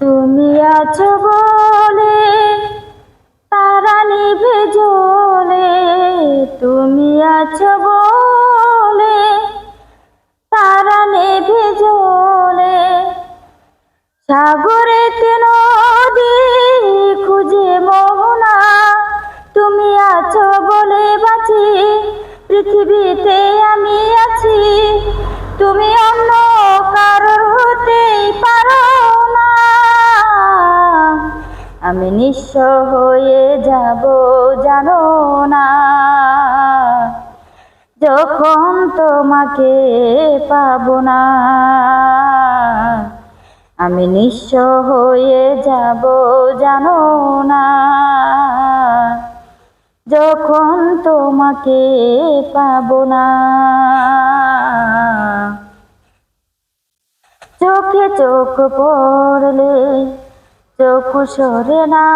তুমি আছো বলে তারা নিভে জলে। তুমি আছো বলে তারা নিভে জলে। সাগরেতে নদী আমি নিঃস্ব হয়ে যাব, জানো না। যখন তোমাকে পাব না, আমি নিঃস্ব হয়ে যাব, জানো না। যখন তোমাকে পাব না, চোখে চোখ পড়লে চোখ সরে না।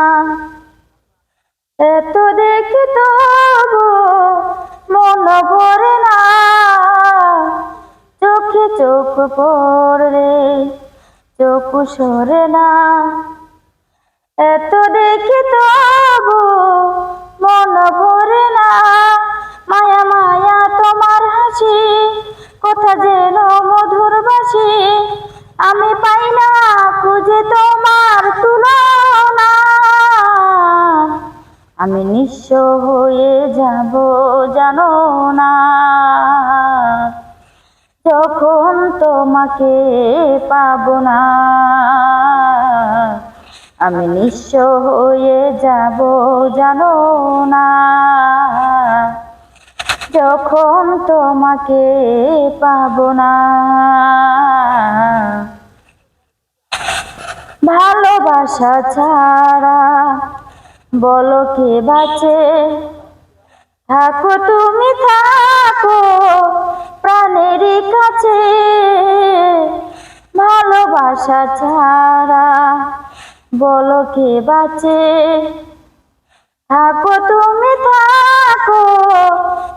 এত দেখি তবু মন ভরে না। চোখে চোখ পড়লে চোখ সরে না। এত দেখি তবু মন ভরে না। নিঃস্ব হয়ে যাব জানো না। যখন তোমাকে পাব না, আমি নিঃস্ব হয়ে যাব জানো না। যখন তোমাকে পাবো না, ভালোবাসা ছাড়া বলো কে বাঁচে? থাকো তুমি, থাকো প্রাণের কাছে। ভালোবাসা ছাড়া বলো কে বাঁচে? থাকো তুমি, থাকো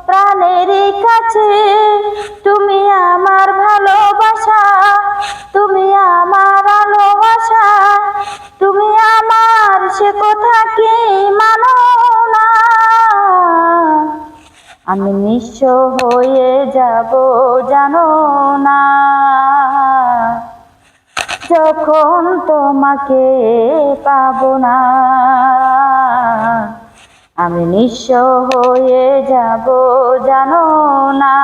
প্রাণের কাছে। আমি নিঃস্ব হয়ে যাব, জানো না। যখন তোমাকে পাব না, আমি নিঃস্ব হয়ে যাব, জানো না।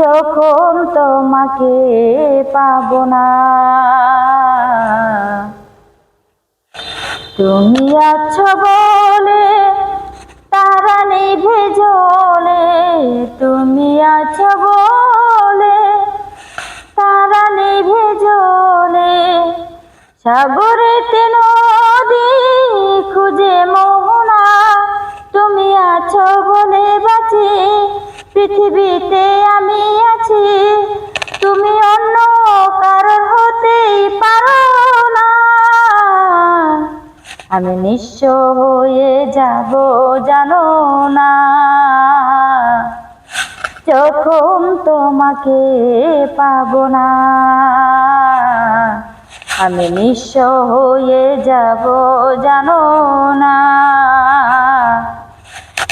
যখন তোমাকে পাব না, তুমি আছো বলে আছো বলে তারা নিভে জ্বলে সাগরেতে নদী খুঁজে মোহনা, তুমি আছো বলে বাঁচি, পৃথিবীতে আমি আছি। তুমি অন্য কারোর হতেই পারো না। আমি নিঃস্ব হয়ে যাব, জানো না। যখন তোমাকে পাব না আমি নিঃস হয়ে যাব জানো না।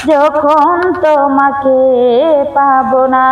যখন তোমাকে পাব না